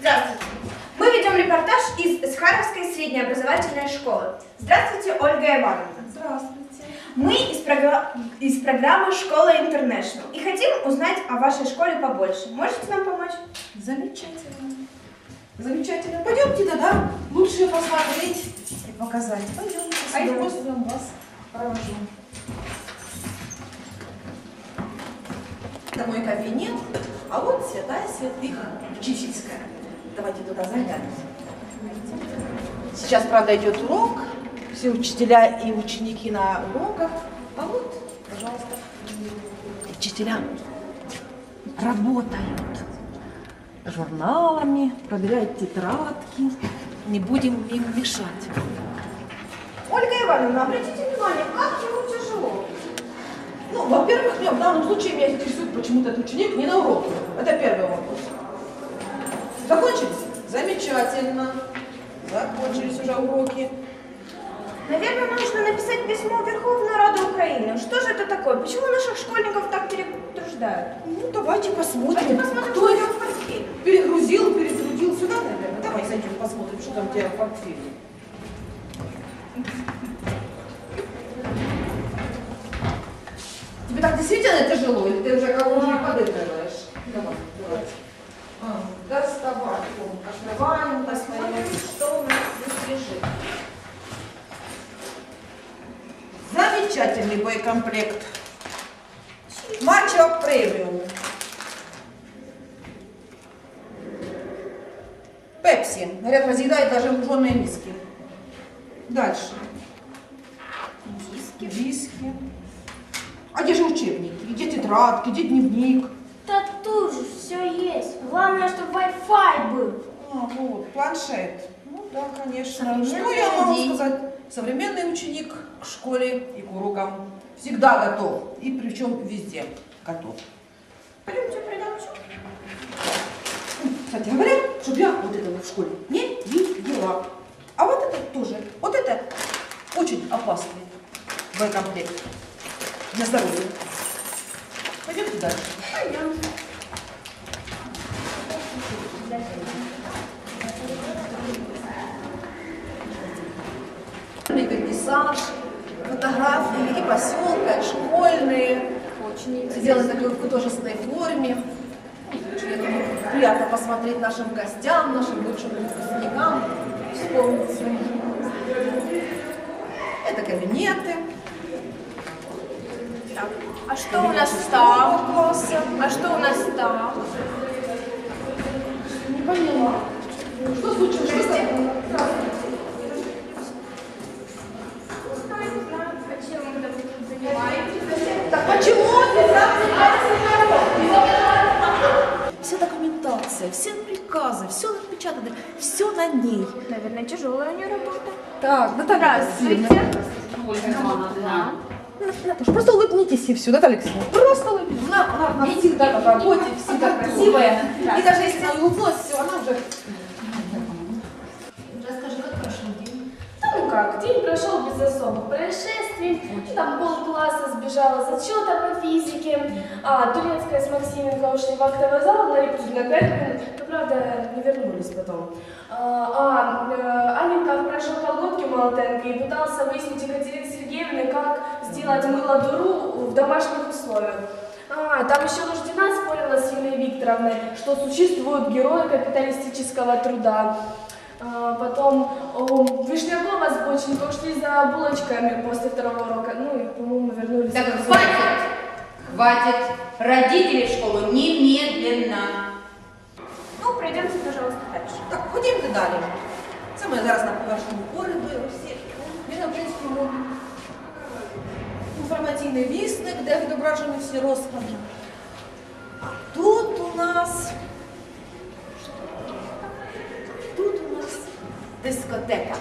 Здравствуйте. Мы ведем репортаж из Схаровской средней образовательной школы. Здравствуйте, Ольга Ивановна. Здравствуйте. Мы из, програ- из программы «Школа Интернешнл» и хотим узнать о вашей школе побольше. Можете нам помочь? Замечательно. Замечательно. Пойдемте тогда лучше посмотреть и показать. Пойдемте, с Пойдем. удовольствием вас провожу. Это мой кабинет, а вот святая святых учительская. Давайте туда заглянем. Сейчас, правда, идет урок. Все учителя и ученики на уроках. А вот, пожалуйста, учителя работают журналами, проверяют тетрадки. Не будем им мешать. Ольга Ивановна, обратите внимание, как ему тяжело. Ну, во-первых, в данном случае меня интересует почему-то этот ученик не на уроке. Это первый вопрос. Закончились? Замечательно. Закончились уже уроки. Наверное, нужно написать письмо в Верховную Раду Украины. Что же это такое? Почему наших школьников так перетруждают? Ну, давайте посмотрим, Давайте посмотрим, кто их перегрузил, перетрудил сюда, наверное. Давай зайдем, посмотрим, что там у тебя в портфеле. Тебе так действительно тяжело, или ты уже кого уже подыгрываешь? Давай, давай. А, доставай. Открываем, посмотрим, что у нас здесь лежит. Замечательный боекомплект. Мачо премиум. Пепси. Говорят, разъедает даже луженые миски. Дальше. Диски. Диски. А где же учебники? Где тетрадки, где дневник? Да тут же все есть. Главное, чтобы Wi-Fi был. А, вот, планшет. Ну да, конечно. Что я могу сказать? Современный ученик к школе и к урокам всегда готов. И причем везде готов. Пойдемте, еще. Кстати говоря, чтобы я вот этого в школе не видела. А вот это тоже. Вот это очень опасный боекомплект для здоровья. Пойдемте дальше. Пойдем. Вернисаж, фотографии и поселка, и школьные. Сделаны такой в художественной форме. Очень, я думаю, приятно посмотреть нашим гостям, нашим бывшим выпускникам, вспомнить свои. Это кабинеты. Так, а что у нас там? класса. А что у нас там? Не поняла. Что случилось? Что такое? Так почему ты Вся документация, все приказы, все напечатано, все на ней. Наверное, тяжелая у нее работа. Так, Наталья Здравствуйте. Наташа, просто улыбнитесь и все, Наталья Алексеевна. Просто улыбнитесь. Она, она, она всегда на работе, всегда красивая. И даже если она улыбнулась, все, она уже... Расскажи, как прошел день? Ну как, день прошел без особых происшествий. Там полкласса сбежала с отчета по физике, а турецкая с Максименко ушли в актовый зал на репетицию на 5 минут, но правда не вернулись потом. А, а э, Аненков прошел колготки Молотенко и пытался выяснить Екатерины Сергеевны, как сделать мыло-дуру в домашних условиях. А, там еще Нуждина спорила с Юлией Викторовной, что существуют герои капиталистического труда. А, Потом о, Вишнякова с Боченко ушли за булочками после второго урока. Ну и, по-моему, вернулись. Так, на хватит! Хватит! Родители в школу немедленно! Ну, пройдемте, пожалуйста, дальше. Так, ходімте далі. Це ми зараз на першому коридорі всі. Він, в принципі, ну, інформаційний вісник, де відображені всі розклади. А тут у нас. Тут у нас дискотека.